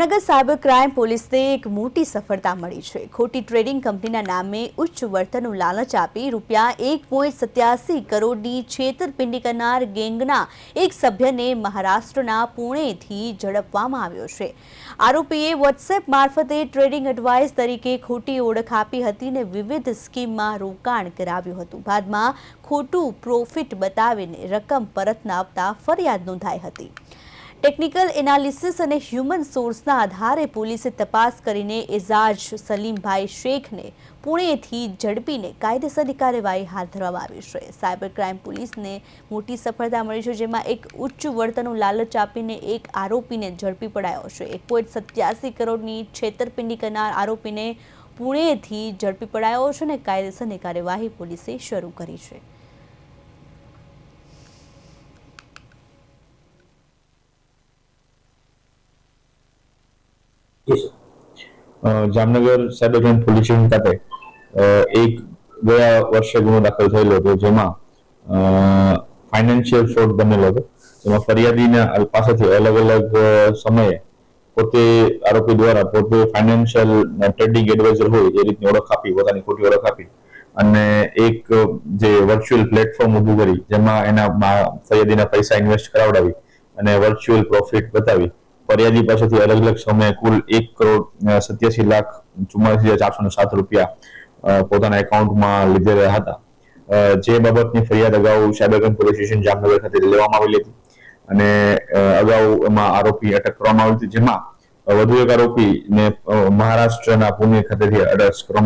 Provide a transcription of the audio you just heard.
Jamnagar cyber crime પોલીસને એક મોટી સફળતા મળી છે. ખોટી ટ્રેડિંગ કંપનીના નામે ઉચ્ચ વળતરનું લાલચ આપી રૂપિયા એક પોઈન્ટ સત્યાસી કરોડની છેતરપિંડી કરનાર ગેંગના એક સભ્યને મહારાષ્ટ્રના પુણેથી ઝડપવામાં આવ્યો છે. આરોપીએ વોટ્સએપ મારફતે ટ્રેડિંગ એડવાઇસ તરીકે ખોટી ઓળખ આપી હતી અને વિવિધ સ્કીમમાં રોકાણ કરાવ્યું હતું. બાદમાં ખોટું પ્રોફિટ બતાવીને રકમ પરત ન આપતા ફરિયાદ નોંધાઈ હતી. ટેકનિકલ એનાલિસિસ અને હ્યુમન સોર્સના આધારે પોલીસે તપાસ કરીને એઝાજ સલીમભાઈ શેખને પુણેથી ઝડપીને કાયદેસરની કાર્યવાહી હાથ ધરવામાં આવી છે. સાયબર ક્રાઇમ પોલીસને મોટી સફળતા મળી છે, જેમાં એક ઉચ્ચ વળતરનું લાલચ આપીને એક આરોપીને ઝડપી પડાયો છે. એક પોઈન્ટ સત્યાસી કરોડની છેતરપિંડી કરનાર આરોપીને પુણેથી ઝડપી પડાયો છે અને કાયદેસરની કાર્યવાહી પોલીસે શરૂ કરી છે. Jamnagar cyber crime police station ખાતે એક ગયા વર્ષે ગુનો દાખલ થયેલો હતો, જેમાં ફાઇનાન્શિયલ ફ્રોડ બનેલો હતો. જેમાં ફરિયાદીના પાસેથી અલગ અલગ સમયે પોતે આરોપી દ્વારા પોતે ફાઇનાન્શિયલ ટ્રેડિંગ એડવાઇઝર હોય એ રીતની ઓળખ આપી, પોતાની ખોટી ઓળખ આપી. અને એક જે વર્ચ્યુઅલ પ્લેટફોર્મ ઊભું કરી, જેમાં એના ફરિયાદીના પૈસા ઇન્વેસ્ટ કરાવડાવી અને વર્ચ્યુઅલ પ્રોફિટ બતાવી. ફરિયાદી પાસેથી અલગ અલગ સમયે કુલ એક કરોડ સત્યાસી લાખ ચુમ્માલીસ હજાર ચારસો ને સાત રૂપિયા પોતાના એકાઉન્ટમાં લીધેલા હતા. જે બાબતની ફરિયાદ અગાઉ સાયબરગંજ પોલીસ સ્ટેશન જામનગર ખાતે લેવામાં આવેલી હતી. અને અગાઉ એમાં આરોપી અટક કરવામાં આવી હતી, જેમાં વધુ એક આરોપીને મહારાષ્ટ્રના પુણે ખાતેથી અટક કરવામાં